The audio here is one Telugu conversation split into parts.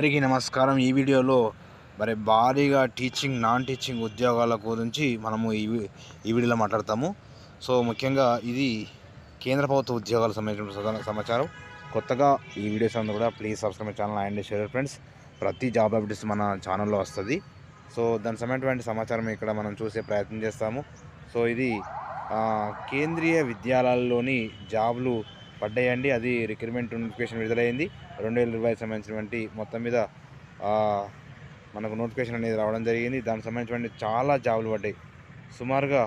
అందరికీ నమస్కారం. ఈ వీడియోలో మరి భారీగా టీచింగ్ నాన్ టీచింగ్ ఉద్యోగాల గురించి మనము ఈ ఈ వీడియోలో మాట్లాడతాము. సో ముఖ్యంగా ఇది కేంద్ర ప్రభుత్వ ఉద్యోగాలకు సంబంధించిన సమాచారం- కొత్తగా ఈ వీడియోస్ అందరూ కూడా please subscribe channel and share friends ప్రతి జాబ్ అప్డేట్స్ మన ఛానల్లో వస్తుంది. సో దానికి సంబంధించిన సమాచారం ఇక్కడ మనం చూసే ప్రయత్నం చేస్తాము. సో ఇది కేంద్రీయ విద్యాలయాల్లోని జాబ్లు పడ్డాయండి. అది రిక్రూట్మెంట్ నోటిఫికేషన్ విడుదలైంది. రెండు వేల ఇరవై సంబంధించినటువంటి మొత్తం మీద మనకు నోటిఫికేషన్ అనేది రావడం జరిగింది. దానికి సంబంధించినటువంటి చాలా జాబులు పడ్డాయి. సుమారుగా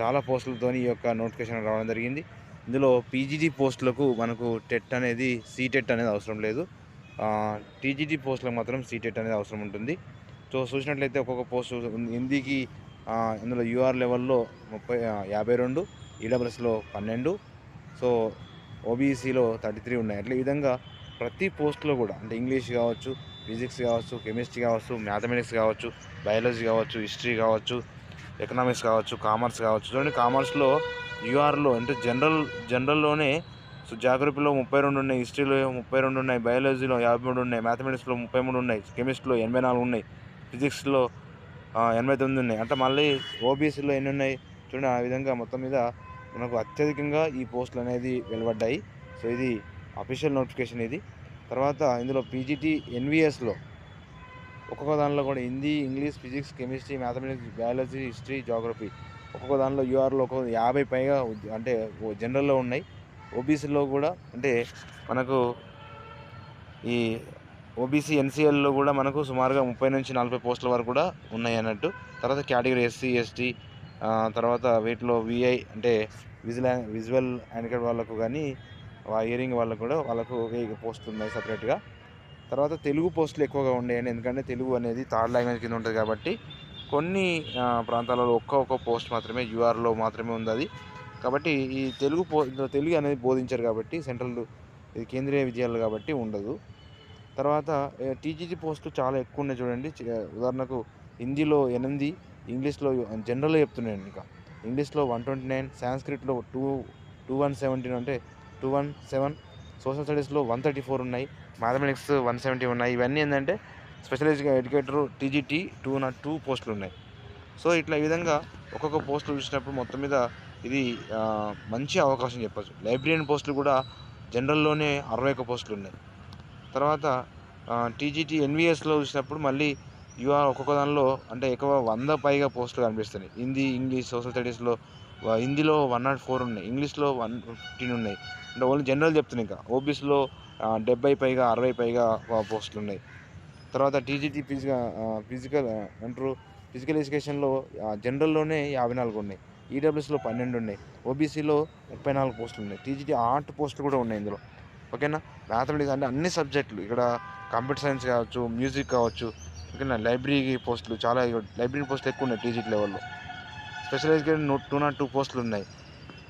చాలా పోస్టులతో ఈ యొక్క నోటిఫికేషన్ రావడం జరిగింది. ఇందులో పీజీటీ పోస్టులకు మనకు టెట్ అనేది సీటెట్ అనేది అవసరం లేదు. టీజీటీ పోస్టులకు మాత్రం సీటెట్ అనేది అవసరం ఉంటుంది. సో చూసినట్లయితే ఒక్కొక్క పోస్ట్ హిందీకి ఇందులో యూఆర్ లెవెల్లో ముప్పై యాభై రెండు ఈడబ్ల్యూఎస్లో పన్నెండు. సో ఓబీసీలో థర్టీ త్రీ ఉన్నాయి. అట్లా ఈ విధంగా ప్రతి పోస్ట్లో కూడా అంటే ఇంగ్లీష్ కావచ్చు ఫిజిక్స్ కావచ్చు కెమిస్ట్రీ కావచ్చు మ్యాథమెటిక్స్ కావచ్చు బయాలజీ కావచ్చు హిస్టరీ కావచ్చు ఎకనామిక్స్ కావచ్చు కామర్స్ కావచ్చు. చూడండి కామర్స్లో యూఆర్లో అంటే జనరల్ జనరల్లోనే సో జాగ్రఫీలో ముప్పై రెండు ఉన్నాయి హిస్టరీలో ముప్పై రెండు ఉన్నాయి బయాలజీలో యాభై మూడు ఉన్నాయి మ్యాథమెటిక్స్లో ముప్పై మూడు ఉన్నాయి కెమిస్ట్రీలో ఎనభై నాలుగు ఉన్నాయి ఫిజిక్స్లో ఎనభై తొమ్మిది ఉన్నాయి. అంటే మళ్ళీ ఓబీసీలో ఎన్ని ఉన్నాయి? చూడండి ఆ విధంగా మొత్తం మీద మనకు అత్యధికంగా ఈ పోస్టులు అనేది వెలువడ్డాయి. సో ఇది అఫీషియల్ నోటిఫికేషన్ ఇది. తర్వాత ఇందులో పీజీటీ ఎన్విఎస్లో ఒక్కొక్క దానిలో కూడా Hindi English physics chemistry mathematics biology history geography ఒక్కొక్క దానిలో యూఆర్లో ఒక యాభై పైగా అంటే ఓ జనరల్లో ఉన్నాయి. ఓబీసీలో కూడా అంటే మనకు ఈ ఓబీసీ ఎన్సీఎల్లో కూడా మనకు సుమారుగా ముప్పై నుంచి నలభై పోస్టుల వరకు కూడా ఉన్నాయి అన్నట్టు. తర్వాత కేటగిరీ ఎస్సీ ఎస్టీ తర్వాత వీటిలో విఐ అంటే విజువల్ విజువల్ హ్యాండిక్యాప్ వాళ్ళకు కానీ హియరింగ్ వాళ్ళకు కూడా వాళ్ళకు వెయ్యి పోస్టులు ఉన్నాయి సపరేట్గా. తర్వాత తెలుగు పోస్టులు ఎక్కువగా ఉండేయండి. ఎందుకంటే తెలుగు అనేది థర్డ్ లాంగ్వేజ్ కింద ఉంటుంది కాబట్టి కొన్ని ప్రాంతాలలో ఒక్క ఒక్క పోస్ట్ మాత్రమే యూఆర్లో మాత్రమే ఉంది అది కాబట్టి ఈ తెలుగు పో తెలుగు అనేది బోధించారు కాబట్టి సెంట్రల్ ఇది కేంద్రీయ విద్యాలయాలు కాబట్టి ఉండదు. తర్వాత టీజీటీ పోస్టులు చాలా ఎక్కువ ఉన్నాయి చూడండి. ఉదాహరణకు హిందీలో ఎనిమిది ఇంగ్లీష్లో జనరల్లో చెప్తున్నాను ఇంకా. ఇంగ్లీష్లో వన్ ట్వంటీ నైన్ సాంస్క్రిట్లో టూ టూ వన్ సెవెంటీన్ అంటే టూ వన్ సెవెన్ సోషల్ స్టడీస్లో వన్ థర్టీ ఫోర్ ఉన్నాయి మ్యాథమెటిక్స్ వన్ సెవెంటీ ఉన్నాయి. ఇవన్నీ ఏంటంటే specialise educator TGT two nought two పోస్టులు ఉన్నాయి. సో ఇట్లా ఈ విధంగా ఒక్కొక్క పోస్టులు చూసినప్పుడు మొత్తం మీద ఇది మంచి అవకాశం చెప్పచ్చు. లైబ్రరీయన్ పోస్టులు కూడా జనరల్లోనే అరవై ఒక్క పోస్టులు ఉన్నాయి. తర్వాత టీజీటీ ఎన్విఎస్లో చూసినప్పుడు మళ్ళీ యూఆర్ ఒక్కొక్క దానిలో అంటే ఎక్కువ వంద పైగా పోస్టులు కనిపిస్తున్నాయి. హిందీ ఇంగ్లీష్ సోషల్ స్టడీస్లో హిందీలో వన్ నాట్ ఫోర్ ఉన్నాయి. ఇంగ్లీష్లో వన్ ఫిఫ్టీన్ ఉన్నాయి. అంటే ఓన్లీ జనరల్ చెప్తున్నాయి ఇంకా. ఓబీసీలో డెబ్బై పైగా అరవై పైగా పోస్టులు ఉన్నాయి. తర్వాత టీజీటీ ఫిజికల్ ఫిజికల్ అంటారు ఫిజికల్ ఎడ్యుకేషన్లో జనరల్లోనే యాభై నాలుగు ఉన్నాయి. ఈడబ్ల్యూఎస్లో పన్నెండు ఉన్నాయి. ఓబీసీలో ముప్పై నాలుగు పోస్టులు ఉన్నాయి. టీజీటీ ఆర్ట్ పోస్టులు కూడా ఉన్నాయి ఇందులో. ఓకేనా? మ్యాథమెటిక్స్ అంటే అన్ని సబ్జెక్టులు. ఇక్కడ కంప్యూటర్ సైన్స్ కావచ్చు మ్యూజిక్ కావచ్చు ఓకేనా లైబ్రరీ పోస్టులు చాలా లైబ్రరీ పోస్టులు ఎక్కువ ఉన్నాయి టీజీటీ లెవెల్లో. స్పెషలైజ్ టూ నాట్ టూ పోస్టులు ఉన్నాయి.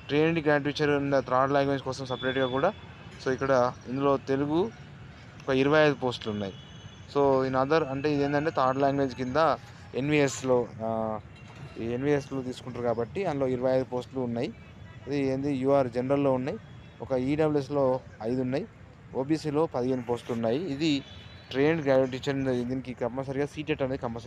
ట్రైన్డ్ గ్రాడ్యుయేచర్ థర్డ్ లాంగ్వేజ్ కోసం సపరేట్గా కూడా సో ఇక్కడ ఇందులో తెలుగు ఒక ఇరవై ఐదు పోస్టులు ఉన్నాయి. సో ఇన్ అదర్ అంటే ఇది ఏంటంటే థర్డ్ లాంగ్వేజ్ కింద ఎన్విఎస్లో ఈ ఎన్విఎస్లో తీసుకుంటారు కాబట్టి అందులో ఇరవై ఐదు పోస్టులు ఉన్నాయి. ఇది ఏంది? యూఆర్ జనరల్లో ఉన్నాయి. ఒక ఈడబ్ల్యూఎస్లో ఐదు ఉన్నాయి. ఓబీసీలో పదిహేను పోస్టులు ఉన్నాయి. ఇది ట్రైన్డ్ గ్రాడ్యుయేట్ టీచర్ దీనికి కంపల్సరీగా సీటెట్ అనేది కంపల్సరీ